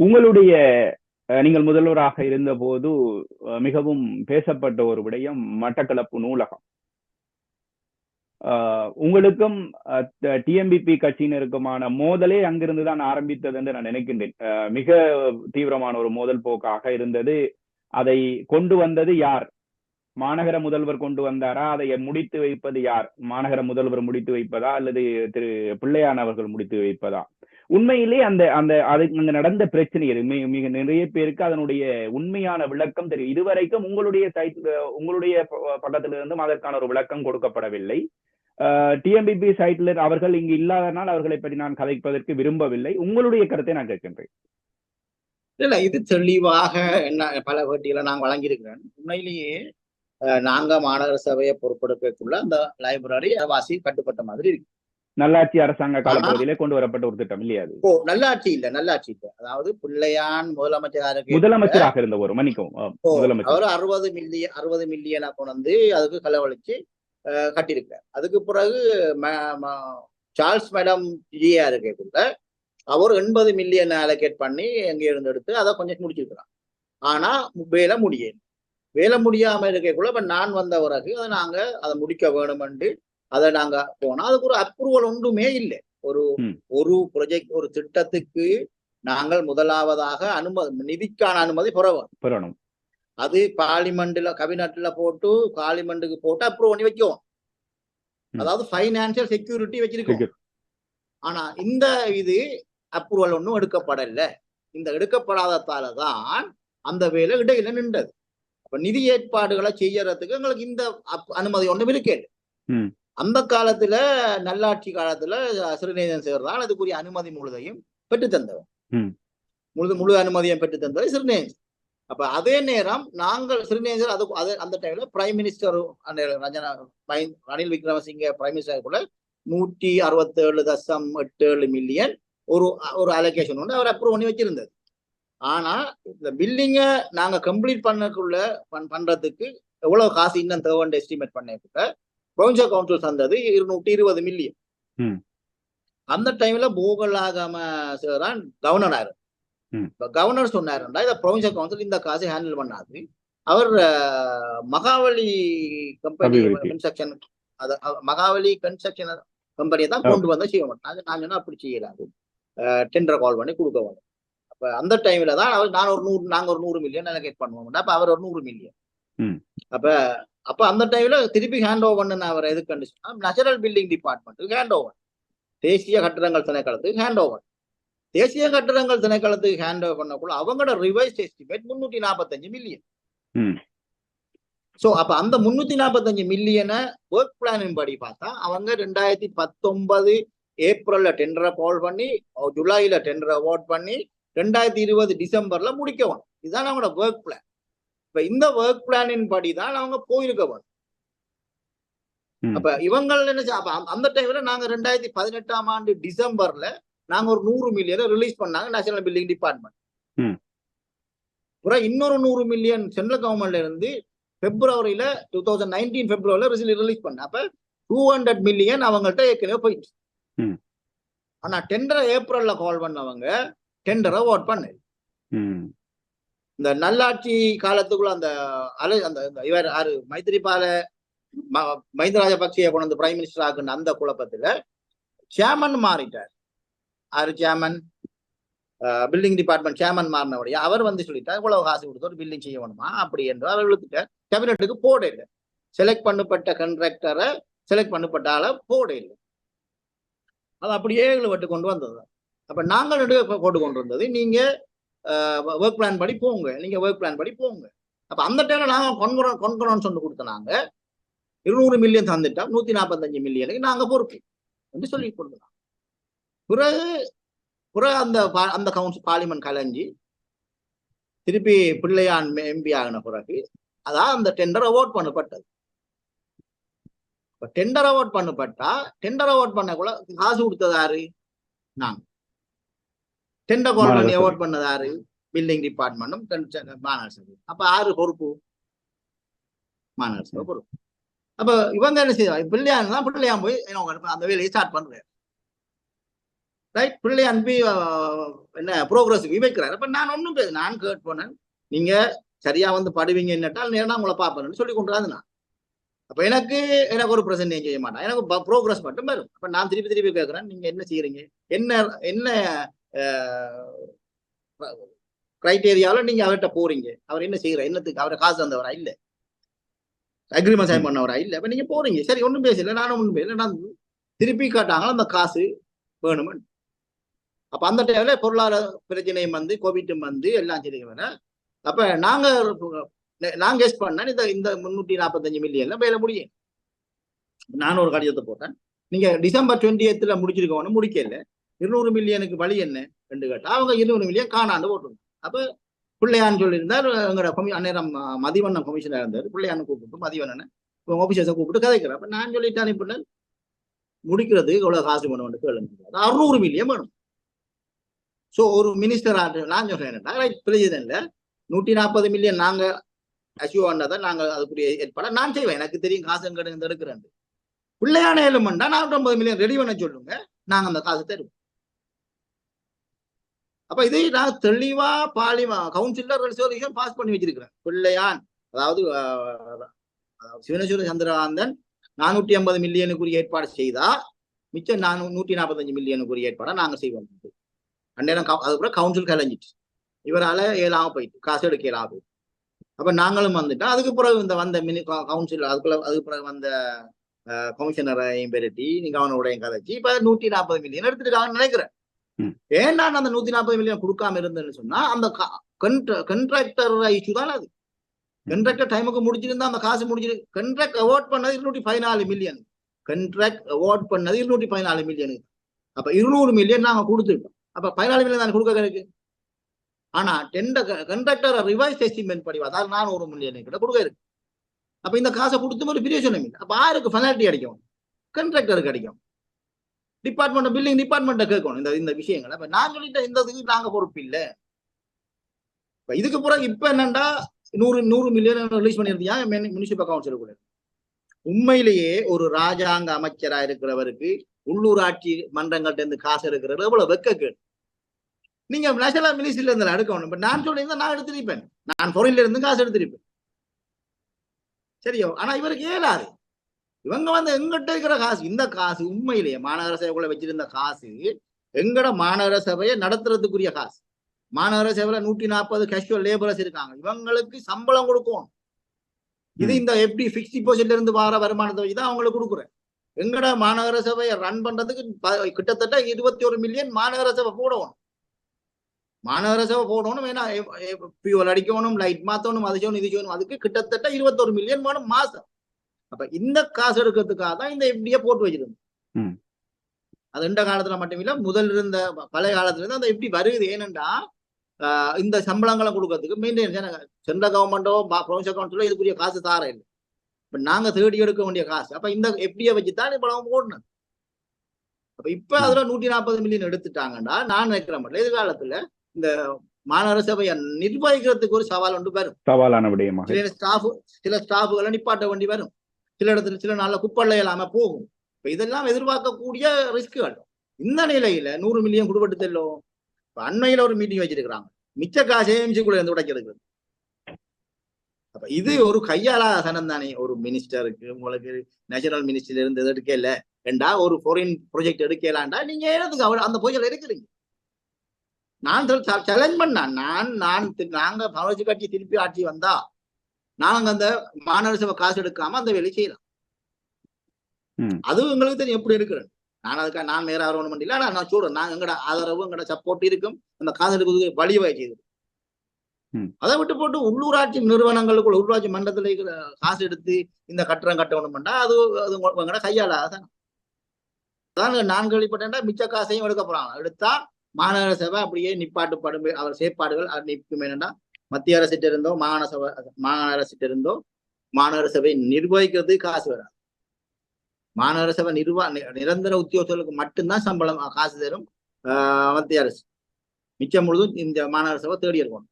உங்களுடைய நீங்கள் முதல்வராக இருந்தபோது மிகவும் பேசப்பட்ட ஒரு விடயம் மட்டக்களப்பு நூலகம். அஹ், உங்களுக்கும் டிஎம்பிபி கட்சியினருக்குமான மோதலே அங்கிருந்து தான் ஆரம்பித்தது என்று நான் நினைக்கின்றேன். மிக தீவிரமான ஒரு மோதல் போக்காக இருந்தது. அதை கொண்டு வந்தது யார்? மாநகர முதல்வர் கொண்டு வந்தாரா? அதை முடித்து வைப்பது யார்? மாநகர முதல்வர் முடித்து வைப்பதா? அல்லது திரு பிள்ளையான் அவர்கள் முடித்து வைப்பதா? உண்மையிலே அந்த அந்த அது அங்க நடந்த பிரச்சனை மிக நிறைய பேருக்கு அதனுடைய உண்மையான விளக்கம் தெரியும். இதுவரைக்கும் உங்களுடைய சைட் உங்களுடைய பக்கத்துல இருந்தும் அதற்கான ஒரு விளக்கம் கொடுக்கப்படவில்லை. டிஎம்பிபி சைட்ல அவர்கள் இங்கு இல்லாதனால் அவர்களை பற்றி நான் கதைப்பதற்கு விரும்பவில்லை. உங்களுடைய கருத்தை நான் கேட்கின்றேன். இல்ல இது தெளிவாக என்ன பல பேட்டிகளை நான் வழங்கியிருக்கிறேன். உண்மையிலேயே நாங்க மாநகர சபையை பொறுப்பெடுக்கக்குள்ள அந்த லைப்ரரி வாசி கட்டுப்பட்ட மாதிரி இருக்கு. நல்லாட்சி அரசாங்க காலப்பகுதியிலே கொண்டு வரப்பட்ட ஒரு திட்டம் இல்லையா அது? ஓ நல்லாட்சி இல்ல நல்லாட்சி இல்ல. அதாவது பிள்ளையான் முதலமைச்சராக முதலமைச்சராக இருந்தவர் மன்னிக்கவும். ஆ, ஓ, முதலமைச்சர். அவர் அறுபது மில்லியன் அறுபது மில்லியனா கொண்டு அதுக்கு செலவழிச்சு அஹ், கட்டியிருக்கார் அதுக்கு பிறகு சார்ல்ஸ் மேடம் ஜியா இருக்கக்குள்ள அவர் எண்பது மில்லியன் அலோகேட் பண்ணி எங்க இருந்து எடுத்து அதை கொஞ்சம் முடிச்சிருக்கிறார். ஆனா வேலை முடியல. வேலை முடியாம இருக்கக்குள்ள இப்ப நான் வந்த பிறகு அதை நாங்க அதை முடிக்க வேணுமென்று அதை நாங்க போனோம் அதுக்கு ஒரு அப்ரூவல் ஒன்றுமே இல்லை ஒரு. ஒரு ப்ரொஜெக்ட் ஒரு திட்டத்துக்கு நாங்கள் முதலாவதாக அனுமதி நிதிக்கான அனுமதி. பெறணும் அது பார்லிமெண்ட்ல கபினட்ல போட்டு பார்லிமெண்ட்டுக்கு போட்டு அப்ரூவ் பண்ணி வைக்கும். அதாவது ஃபைனான்சியல் செக்யூரிட்டி வச்சிருக்கோம். ஆனா இந்த இது அப்ரூவல் ஒன்றும் எடுக்கப்படல இந்த எடுக்கப்படாததால தான் அந்த வேலை இடையில நின்றது அப்ப நிதி ஏற்பாடுகளை செய்யறதுக்கு எங்களுக்கு இந்த அனுமதி ஒன்றும் இருக்கேன். அந்த காலத்துல நல்லாட்சி காலத்துல சிறுநேசன் சேர் தான் அதுக்குரிய அனுமதி முழுதையும் பெற்று தந்தவர். ம். முழு முழு அனுமதியும் பெற்று தந்தவர் சிறுநேசன் அப்ப அதே நேரம் நாங்கள் சிறுநேசர் அது அது அந்த டைம்ல prime minister Ranjana Ranil Wickremesinghe prime minister கூட நூற்றி அறுபத்தேழு தசம் எட்டு ஏழு மில்லியன் ஒரு ஒரு அலோகேஷன் ஒன்று அவர் அப்ரூவ் பண்ணி வச்சிருந்தது ஆனா இந்த பில்டிங்கை நாங்க கம்ப்ளீட் பண்ணக்குள்ள பண்- பண்றதுக்கு எவ்வளவு காசு இன்னும் தேவைன்னு எஸ்டிமேட் பண்ண ப்ரொவின்சியல் கவுன்சில் தந்தது இருநூற்றி இருபது மில்லியன். அந்த டைம்ல போகலாகாம தான் கவர்னர் ஆயிரு ம். கவர்னர் சொன்னாருண்டா இதை ப்ரொவின்சியல் கவுன்சில் இந்த காசை ஹேண்டில் பண்ணாது அவர் மகாவலி கம்பெனி. கன்ஸ்ட்ரக்ஷன் அது மகாவலி கன்ஸ்ட்ரக்ஷன் கம்பெனியை தான். கொண்டு வந்து செய்ய மாட்டாங்க நான் சொன்னா அப்படி செய்யலாது டெண்டர் கால் பண்ணி கொடுக்க வேணும் அப்ப அந்த டைம்ல தான் அவர் நான் ஒரு நூறு நாங்க ஒரு நூறு மில்லியன் அலோகேட் பண்ணுவோம் அப்ப அவர் ஒரு நூறு மில்லியன். அப்ப அப்ப அந்த டைம்ல திருப்பி ஹேண்ட் ஓவர் பண்ண அவர் எதுக்கு கண்டிஷன் நேச்சுரல் பில்டிங் டிபார்ட்மெண்ட்டுக்கு ஹேண்ட் ஓவர் தேசிய கட்டிடங்கள் திணைக்களத்துக்கு ஹேண்ட் ஓவர் தேசிய கட்டிடங்கள் திணைக்களத்துக்கு ஹேண்ட் ஓவர் பண்ணக்குள்ள அவங்களோட ரிவைஸ் எஸ்டிமேட் முன்னூத்தி நாற்பத்தஞ்சு மில்லியன். சோ அப்ப அந்த முன்னூத்தி நாற்பத்தஞ்சு மில்லியனை ஒர்க் பிளானின் படி பார்த்தா அவங்க ரெண்டாயிரத்தி பத்தொன்பது ஏப்ரல்ல டெண்டரை கால் பண்ணி ஜூலைல டெண்டர் அவார்ட் பண்ணி ரெண்டாயிரத்தி இருபது டிசம்பர்ல முடிக்கவும் இதுதான் அவங்களோட ஒர்க் பிளான் இப்ப இந்த ஒர்க் பிளானின் படி தான் அவங்க போயிருக்க. அப்ப இவங்க என்ன அந்த- டைம்ல நாங்க ரெண்டாயிரத்தி பதினெட்டாம் ஆண்டு டிசம்பர்ல நாங்க ஒரு நூறு மில்லியனை ரிலீஸ் பண்ணாங்க நேஷனல் பில்டிங் டிபார்ட்மெண்ட். அப்புறம் இன்னொரு நூறு மில்லியன் சென்ட்ரல் கவர்மெண்ட்ல இருந்து பிப்ரவரியில டூ தௌசண்ட் நைன்டீன் பிப்ரவரியில ரிலீஸ் பண்ண அப்ப டூ ஹண்ட்ரட் மில்லியன் அவங்கள்ட்ட ஏற்கனவே போயிடுச்சு. ஆனா டெண்டரை ஏப்ரல்ல கால் பண்ணவங்க டெண்டரை அவார்ட் பண்ண. இந்த நல்லாட்சி காலத்துக்குள்ள அந்த அலை அந்த இவர் யாரு? மைத்திரிபால ம- மஹிந்த ராஜபக்சேயை கொண்டு வந்து பிரைம் மினிஸ்டர் ஆக்குன அந்த குழப்பத்துல சேர்மன் மாறிட்டார். ஆறு சேர்மன் பில்டிங் டிபார்ட்மெண்ட் சேர்மன் மாறினவுடைய அவர் வந்து சொல்லிட்டார் இவ்வளவு காசு கொடுத்து ஒரு பில்டிங் செய்ய வேணுமா? அப்படி என்று அவர் இழுத்துட்டார். கேபினெட்டுக்கு போட இல்லை செலக்ட் பண்ணப்பட்ட கண்ட்ராக்டரை செலக்ட் பண்ணப்பட்ட ஆளை போட இல்லை அது அப்படியே இழுவட்டு கொண்டு வந்தது. அப்ப நாங்கள் நடுவே போட்டு கொண்டு வந்தது நீங்க ஒர்க் பிளான் படி போங்க. நீங்க ஒர்க் பிளான் படி போங்க. அப்ப அந்த டைம்ல நாங்க கொன்குறோம் கொன்குறோம்னு சொல்லி கொடுத்தனாங்க. இருநூறு மில்லியன் தந்துட்டோம் நூத்தி நாற்பத்தஞ்சு மில்லியனுக்கு நாங்க பொறுப்பு என்று சொல்லி கொடுத்தோம் பிறகு பிறகு அந்த அந்த கவுன்சில் பார்லிமெண்ட் கலைஞ்சி திருப்பி பிள்ளையான் எம்பி ஆகின பிறகு அதான் அந்த டெண்டர் அவார்ட் பண்ணப்பட்டது. டெண்டர் அவார்ட் பண்ணப்பட்டா டெண்டர் அவார்ட் பண்ணக்குள்ள காசு கொடுத்தது யாரு? நாங்க. டெண்டர் கால் பண்ணி. அவார்ட் பண்ணது யாரு பில்டிங் டிபார்ட்மெண்ட்டும் மாநகர சபை அப்ப யாரு பொறுப்பு. மாநகர சபை பொறுப்பு. அப்ப இவங்க என்ன செய்வாங்க பிள்ளையான் தான் பிள்ளையான் போய் அந்த வேலையை ஸ்டார்ட் பண்றாரு. ரைட் பிள்ளை அன்பி ஆஹ், என்ன ப்ரோக்ரஸ் வைக்கிறார். அப்ப நான் ஒண்ணும் பேச நான் கேட் போனேன். நீங்க சரியா வந்து படுவீங்க என்னட்டால் நேரம் உங்களை பார்ப்பேன்னு சொல்லி கொண்டு நான். அப்ப எனக்கு எனக்கு ஒரு பிரசன்ட் செய்ய மாட்டேன். எனக்கு ப்ரோக்ரஸ் மட்டும் வரும். அப்ப நான் திருப்பி திருப்பி கேட்கிறேன் நீங்க என்ன செய்யறீங்க? என்ன என்ன கிரைட்டேரியாவில் நீங்க அவர்கிட்ட போறீங்க. அவர் என்ன செய்யற என்னத்துக்கு? அவரை காசு தந்தவரா? இல்ல. அக்ரிமெண்ட் சைன் பண்ணவரா? இல்ல. அப்ப நீங்க போறீங்க. சரி ஒண்ணும் பேசல. நானும் ஒண்ணும் பேசல. நான் திருப்பி காட்டாங்களா? அந்த காசு வேணுமே? அப்ப அந்த டைம்ல பொருளாதார பிரச்சனையும் வந்து கோவிட்டும் வந்து எல்லாம் சரி வர. அப்ப நாங்க நான் கெஸ் பண்ணேன் இந்த இந்த முன்னூத்தி நாற்பத்தஞ்சு மில்லியன்ல வேலை முடியும். நான் ஒரு கடிதத்தை போட்டேன். நீங்க டிசம்பர் டுவெண்ட்டி எய்த்ல முடிச்சிருக்கோன்னு முடிக்கல. இருநூறு மில்லியனுக்கு வழி என்ன? ரெண்டு கேட்டா அவங்க இருநூறு மில்லியன் காணாண்டு போட்டுருங்க அப்ப பிள்ளையான்னு சொல்லியிருந்தார் எங்களோட கொமி அந்நேரம் மதிவண்ணன் கமிஷனர் இருந்தார். பிள்ளையான்னு கூப்பிட்டு மதிவண்ணனை ஆஃபீஸர்ஸை கூப்பிட்டு கதைக்கிறேன் அப்ப நான் சொல்லிட்டேன் இப்ப முடிக்கிறது இவ்வளோ காசு வேணும் கேளுங்க. அறுநூறு மில்லியன் வேணும். சோ ஒரு மினிஸ்டர் நான் சொல்றேன் பிரசிடென்ட்ல நூத்தி நாற்பது மில்லியன் நாங்க அச்சீவ் பண்ணதான் நாங்க அதுக்குரிய ஏற்பாடு நான் செய்வேன். எனக்கு தெரியும் காசு எங்க எடுக்கிறேன் பிள்ளையான ஏழுமண்டா நானூற்றம்பது மில்லியன் ரெடி பண்ண சொல்லுங்க நாங்க அந்த காசு தருவோம். அப்ப இதை நான் தெளிவா பாலிமா கவுன்சிலர் ரெசல்யூஷன் பாஸ் பண்ணி வச்சிருக்கிறேன். பிள்ளையான் அதாவது சிவனேஸ்வர சந்திரகாந்தன் நானூற்றி ஐம்பது மில்லியனுக்குரிய ஏற்பாடு செய்தா மிச்சம் நானூ நூற்றி நாற்பத்தஞ்சு மில்லியனுக்குரிய ஏற்பாடை நாங்க செய்வோம். அந்நேரம் அதுக்கப்புறம் கவுன்சில் கலைஞ்சிட்டு. இவரால ஏழாம போயிட்டு காசு எடுக்க ஏழாம போயிட்டு. அப்ப நாங்களும் வந்துட்டோம். அதுக்கு பிறகு இந்த வந்த மினி கவுன்சில் அதுக்குள்ள அதுக்கு பிறகு வந்த கமிஷனரையும் பெருட்டி நீங்க அவனோடையும் கதைச்சு இப்ப நூத்தி நாற்பது மில்லியன் எடுத்துட்டு நினைக்கிறேன். ஏன் நான் அந்த நூத்தி நாற்பது மில்லியன் கொடுக்காம இருந்தேன்னு சொன்னா அந்த கண்ட்ராக்டர் இஷ்யூ தான் அது. கண்ட்ராக்டர் டைமுக்கு முடிச்சிருந்தா அந்த காசு முடிச்சிரு கண்ட்ராக்ட் அவார்ட் பண்ணது இருநூற்றி பதினாலு மில்லியன் கண்ட்ராக்ட் அவார்ட் பண்ணது இருநூற்றி பதினாலு மில்லியனுக்கு அப்ப இருநூறு மில்லியன் நாங்க கொடுத்துருக்கோம் அப்ப பதினாலு மில்லியன் தான் கொடுக்க இருக்கு ஆனா டெண்டர் கண்ட்ராக்டர் ரிவைஸ் எஸ்டிமேட் படி அதாவது நான் ஒரு மில்லியன் கிட்ட கொடுக்க இருக்கு. அப்ப இந்த காசை கொடுத்து ஒரு பிரயோஜனம் இல்லை. அப்ப யாருக்கு பெனால்ட்டி அடிக்கும். கண்ட்ராக்டருக்கு அடிக்கும். டிபார்ட்மெண்ட் பில்டிங் டிபார்ட்மெண்ட்டை கேட்கணும். இந்த இந்த விஷயங்களை. இப்போ நான் சொல்லிட்டேன் இந்த இதுக்கு நாங்க பொறுப்பு இல்லை. இப்போ இதுக்கு பிறகு இப்ப என்னண்டா நூறு நூறு மில்லியன் ரிலீஸ் பண்ணியிருந்தியா? முனிசிபல் கவுன்சில் கூட. உண்மையிலேயே ஒரு ராஜாங்க அமைச்சரா இருக்கிறவருக்கு உள்ளூராட்சி மன்றங்கள்ட்ட இருந்து காசு இருக்கிறது எவ்வளவு வெக்க கேடு நீங்க நேஷனல் மினிஸ்ட்ரியில இருந்து எடுக்கணும் இப்ப நான் சொல்லியிருந்தா நான் எடுத்திருப்பேன். நான் பொருளில இருந்து காசு எடுத்திருப்பேன். சரியோ? ஆனா இவருக்கு ஏலாது இவங்க வந்து எங்கிட்ட இருக்கிற காசு இந்த காசு உண்மையிலேயே மாநகர சபைக்குள்ள வச்சிருந்த காசு எங்கட மாநகர சபையை நடத்துறதுக்குரிய காசு. மாநகர சபையில நூத்தி நாற்பது கேஷுவல் லேபரர்ஸ் இருக்காங்க. இவங்களுக்கு சம்பளம் கொடுக்கும் இது இந்த எப்படி பிக்ஸ் டிபாசிட்ல இருந்து வர வருமானத்தை வச்சு தான் அவங்களுக்கு கொடுக்குறேன். எங்கட மாநகர சபையை ரன் பண்றதுக்கு கிட்டத்தட்ட இருபத்தி ஒரு மில்லியன் மாநகர சபை போடணும். மாநகர சபை போடணும் ஏன்னா பியூல் அடிக்கணும் லைட் மாத்தணும் அது செய்யணும் இது செய்யணும். அதுக்கு கிட்டத்தட்ட இருபத்தொரு மில்லியன் வேணும் மாசம். அப்ப இந்த காசு எடுக்கிறதுக்காக தான் இந்த எப்படியே போட்டு வச்சிருந்தோம். அது இந்த காலத்துல மட்டும் இல்ல முதல் இருந்த பழைய காலத்துல இருந்து அந்த எப்படி வருது. ஏனென்றா இந்த சம்பளங்களை கொடுக்கறதுக்கு மெயின்டைன் சென்ட்ரல் கவர்மெண்டோ ப்ரொவின்சியல் கவுன்சிலோ இதுக்குரிய காசு தார இல்லை. இப்ப நாங்க தேடி எடுக்க வேண்டிய காசு. அப்ப இந்த எப்படியை வச்சுதான் இப்ப போடணும். அப்ப இப்ப அதுல நூத்தி நாற்பது மில்லியன் எடுத்துட்டாங்கடா நான் நினைக்கிறேன் மட்டும் எதிர்காலத்துல இந்த மாநகர சபையை நிர்வகிக்கிறதுக்கு ஒரு சவால் ஒன்று வரும். சவாலான விடயமா சில ஸ்டாஃப் சில ஸ்டாஃபுகளை நிப்பாட்ட வேண்டி வரும். சில இடத்துல சில நாளில் குப்பல்ல இல்லாம போகும். இப்ப இதெல்லாம் எதிர்பார்க்கக்கூடிய ரிஸ்க்குகள் இந்த நிலையில நூறு மில்லியன் கொடுபட்டு தெல்லும் இப்ப அண்மையில ஒரு மீட்டிங் வச்சிருக்கிறாங்க. மிச்ச காசு ஏஎம்சிக்குள்ள இருந்து உடைக்கிறது அப்ப இது ஒரு கையாளா சனம் தானே. ஒரு மினிஸ்டருக்கு உங்களுக்கு நேஷனல் மினிஸ்டர்ல இருந்து எடுக்கல? ஏண்டா ஒரு ஃபாரின் ப்ரொஜெக்ட் எடுக்கலாண்டா நீங்க எழுதுங்க. அவர் அந்த ப்ராஜெக்ட் எடுக்கிறீங்க. நான் சேலஞ்ச் பண்ண நான் நான் நாங்க தமிழக கட்சி திருப்பி ஆட்சி வந்தா நாங்க அந்த மாநகர சபை காசு எடுக்காம அந்த வேலை செய்யலாம். அது உங்களுக்கு தெரியும் எப்படி இருக்கிறேன் நான் அதுக்காக நான் நேரம் ஆர்வம் இல்லை நான் சொல்றேன் நாங்க எங்கட ஆதரவு எங்கட சப்போர்ட் இருக்கும். அந்த காசு எடுக்கிறது வழிவகை செய்து அதை விட்டு போட்டு உள்ளூராட்சி நிறுவனங்களுக்குள்ள உள்ளூராட்சி மன்றத்துல இருக்கிற காசு எடுத்து இந்த கட்டணம் கட்டணும்டா அது அது எங்கட கையால அதான் அதான் நான் கேள்விப்பட்டேன்டா மிச்ச காசையும் எடுக்க போறாங்க. எடுத்தா மாநகர சபை அப்படியே நிப்பாட்டு படும் அவர் செயற்பாடுகள் நிற்கும் என்னன்னா மத்திய அரசிட்ட இருந்தோ மாகாண சபை மாகாண அரசிட்ட இருந்தோ மாநகர சபை நிர்வகிக்கிறது காசு வராது மாநகர சபை நிர்வா நிரந்தர உத்தியோகர்களுக்கு மட்டும்தான் சம்பளம் காசு தரும் மத்திய அரசு மிச்சம் முழுதும் இந்த மாநகர சபை தேடி இருக்கணும்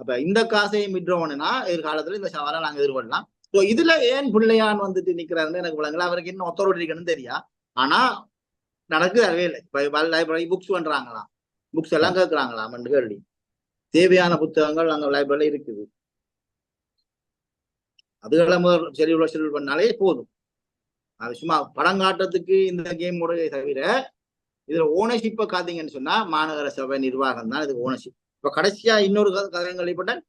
அப்ப இந்த காசையும் விட்றோம்னா எதிர்காலத்துல இந்த சவாலை நாங்க எதிர்கொள்ளலாம் ஸோ இதுல ஏன் பிள்ளையான் வந்துட்டு நிக்கிறாருன்னு எனக்கு விளங்கல அவருக்கு இன்னும் ஒத்தரோடு இருக்கணும்னு தெரியா ஆனா நடக்குது அதுவே இல்லை இப்ப லைப்ரரி புக்ஸ் பண்றாங்களாம் புக்ஸ் எல்லாம் கேட்கறாங்களாம் கேள்வி தேவையான புத்தகங்கள் அங்க லைப்ரரியில இருக்குது. அதுகளை முதல் ஷெடியூல் ஷெடியூல் பண்ணாலே போதும். அது சும்மா படம் காட்டுறதுக்கு இந்த கேம் முறையை தவிர இதுல ஓனர்ஷிப்பை காத்தீங்கன்னு சொன்னா மாநகர சபை நிர்வாகம் தான் இதுக்கு ஓனர்ஷிப் இப்ப கடைசியா இன்னொரு கதையும் கேள்விப்பட்டேன்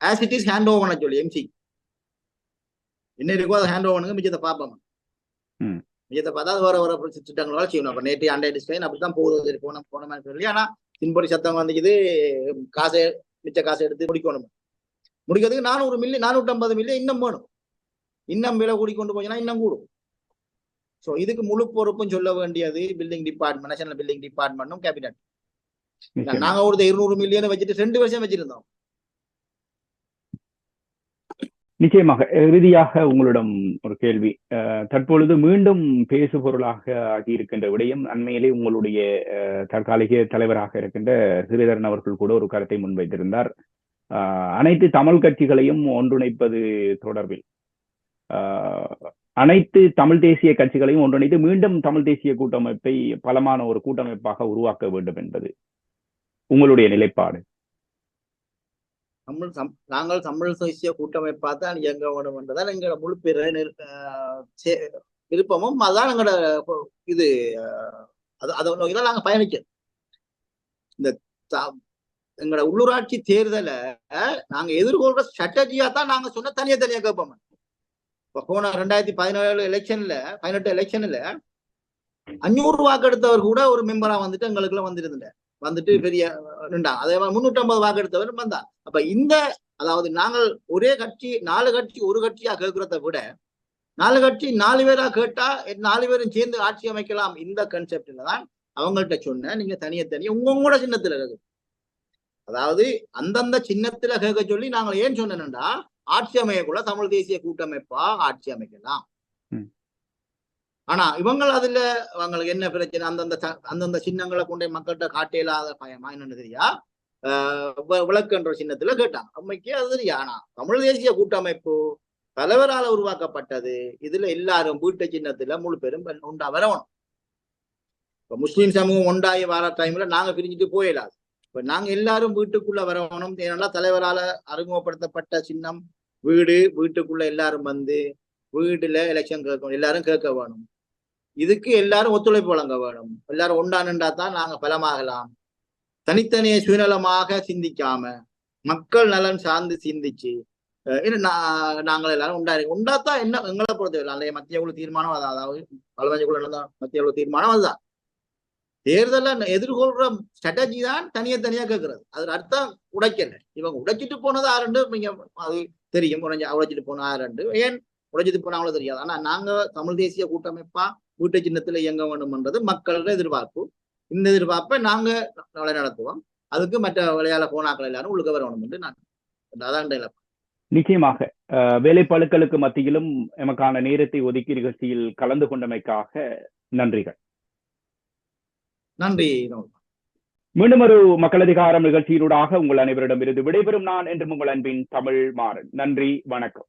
as it is hand over பண்ண சொல்லி எம்சி என்ன இருக்கோ அதை ஹேண்ட் ஓவர் பண்ணுங்க மிச்சத்தை பார்ப்போம். மிச்சத்தை பார்த்தா அது வர வர திட்டங்களோட செய்யணும். அப்ப நேற்று அண்டை டிஸ்கைன் அப்படித்தான் போகுது போன போன மாதிரி சொல்லி ஆனா பின்படி சத்தம் வந்துக்குது காசை மிச்ச காசை எடுத்து முடிக்கணும். முடிக்கிறதுக்கு நானூறு மில்லி நானூற்றி ஐம்பது மில்லி இன்னும் வேணும். இன்னும் விலை கூடி கொண்டு போச்சுன்னா இன்னும் கூடும். ஸோ இதுக்கு முழு பொறுப்பும் சொல்ல வேண்டியது பில்டிங் டிபார்ட்மெண்ட் நேஷனல் பில்டிங் டிபார்ட்மெண்ட்டும் கேபினட். நாங்க ஒரு இருநூறு மில்லியன் வச்சுட்டு ரெண்டு வருஷம் வச்சிருந்தோம். நிச்சயமாக இறுதியாக உங்களிடம் ஒரு கேள்வி. அஹ், தற்பொழுது மீண்டும் பேசு பொருளாக ஆகியிருக்கின்ற விடயம் அண்மையிலே உங்களுடைய தற்காலிக தலைவராக இருக்கின்ற ஸ்ரீதரன் அவர்கள் கூட ஒரு கருத்தை முன்வைத்திருந்தார். அனைத்து தமிழ் கட்சிகளையும் ஒன்றிணைப்பது தொடர்பில். அனைத்து தமிழ் தேசிய கட்சிகளையும் ஒன்றிணைத்து மீண்டும் தமிழ் தேசிய கூட்டமைப்பை பலமான ஒரு கூட்டமைப்பாக உருவாக்க வேண்டும் என்பது உங்களுடைய நிலைப்பாடு. தமிழ் சம் நாங்கள் தமிழ் தேசிய கூட்டமைப்பா தான் இயங்க வேண்டும் என்றதான் எங்களோட முழு விருப்பமும் அதான் எங்களோட இது அது அதை நோக்கி தான் நாங்க பயணிக்கிறோம். இந்த எங்களோட உள்ளூராட்சி தேர்தலை நாங்க எதிர்கொள்ற ஸ்ட்ராட்டஜியா தான் நாங்க சொன்ன தனியா தனியா கேட்போம் இப்போ போன ரெண்டாயிரத்தி பதினேழு எலெக்ஷன்ல பதினெட்டு எலெக்ஷன்ல அஞ்சூறு வாக்கு எடுத்தவர் கூட ஒரு மெம்பரா வந்துட்டு எங்களுக்குள்ள வந்திருந்தார். வந்துட்டு பெரிய நின்றாங்க அதே மாதிரி முன்னூற்றி ஐம்பது வாக்கு எடுத்தவர் வந்தார் அப்ப இந்த அதாவது நாங்கள் ஒரே கட்சி நாலு கட்சி ஒரு கட்சியா கேட்கறத விட நாலு கட்சி நாலு பேரா கேட்டா நாலு பேரும் சேர்ந்து ஆட்சி அமைக்கலாம் இந்த கன்செப்ட்ல தான் அவங்கள்ட்ட சொன்னேன். நீங்க தனியா தனியா உங்க உங்களோட சின்னத்துல கேட்க அதாவது அந்தந்த சின்னத்துல கேட்க சொல்லி நாங்கள் ஏன் சொன்னேன்டா ஆட்சி அமையக்குள்ள தமிழ் தேசிய கூட்டமைப்பா ஆட்சி அமைக்கலாம். ஆனா இவங்க அதுல அவங்களுக்கு என்ன பிரச்சனை? அந்தந்த அந்தந்த சின்னங்களை கொண்டு போய் மக்கள்கிட்ட காட்ட இல்லாத பயமா? என்னன்னு தெரியா? ஆஹ் விளக்குன்ற சின்னத்துல கேட்டாங்க. அம்மைக்கு அது தெரியா? ஆனா தமிழ் தேசிய கூட்டமைப்பு தலைவரால உருவாக்கப்பட்டது. இதுல எல்லாரும் வீட்டு சின்னத்துல முழு பேரும் உண்டா வரணும். இப்ப முஸ்லீம் சமூகம் உண்டாயி வர டைம்ல நாங்க பிரிஞ்சுட்டு போயிடாது இப்ப நாங்க எல்லாரும் வீட்டுக்குள்ள வரணும். ஏன்னா தலைவரால அறிமுகப்படுத்தப்பட்ட சின்னம் வீடு வீட்டுக்குள்ள எல்லாரும் வந்து வீடுல எலெக்ஷன் கேட்கணும் எல்லாரும் கேட்க வேணும். இதுக்கு எல்லாரும் ஒத்துழைப்பு வழங்க வேணும். எல்லாரும் ஒன்றா நின்றா தான் நாங்க பலமாகலாம். தனித்தனியே சுயநலமாக சிந்திக்காம மக்கள் நலன் சார்ந்து சிந்திச்சு என்ன நாங்கள் எல்லாரும் உண்டா உண்டாத்தான் என்ன எங்களை பொறுத்தவரை அல்லைய மத்திய குழு தீர்மானம் அதான். அதாவது பலவஞ்ச குழு நடந்த மத்திய குழு தீர்மானம் அதுதான். தேர்தல எதிர்கொள்ற ஸ்ட்ராட்டஜி தான் தனியா தனியா கேட்கறது. அது அர்த்தம் உடைக்கல. இவங்க உடைச்சிட்டு போனது ஆரண்டு நீங்க அது தெரியும் உடைச்சிட்டு போன ஆரண்டு ஏன் உடைச்சிட்டு போனாங்களோ தெரியாது. ஆனா நாங்க தமிழ் தேசிய கூட்டமைப்பா வீட்டு சின்னத்துல இயங்க வேண்டும்ன்றது மக்களோட எதிர்பார்ப்பு. இந்த எதிர்பார்ப்பை நாங்க நடத்துவோம். அதுக்கு மற்ற விளையாட போனாக்கள் எல்லாரும் உழுக வரணும் என்று நான் அதான். நிச்சயமாக. அஹ், வேலைப்பளுக்களுக்கு மத்தியிலும் எமக்கான நேரத்தை ஒதுக்கி நிகழ்ச்சியில் கலந்து கொண்டமைக்காக நன்றிகள். நன்றி. மீண்டும் ஒரு மக்களதிகாரம் நிகழ்ச்சியினூடாக உங்கள் அனைவரிடமிருந்து விடைபெறும் நான் என்று உங்கள் அன்பின் தமிழ் மாறன். நன்றி வணக்கம்.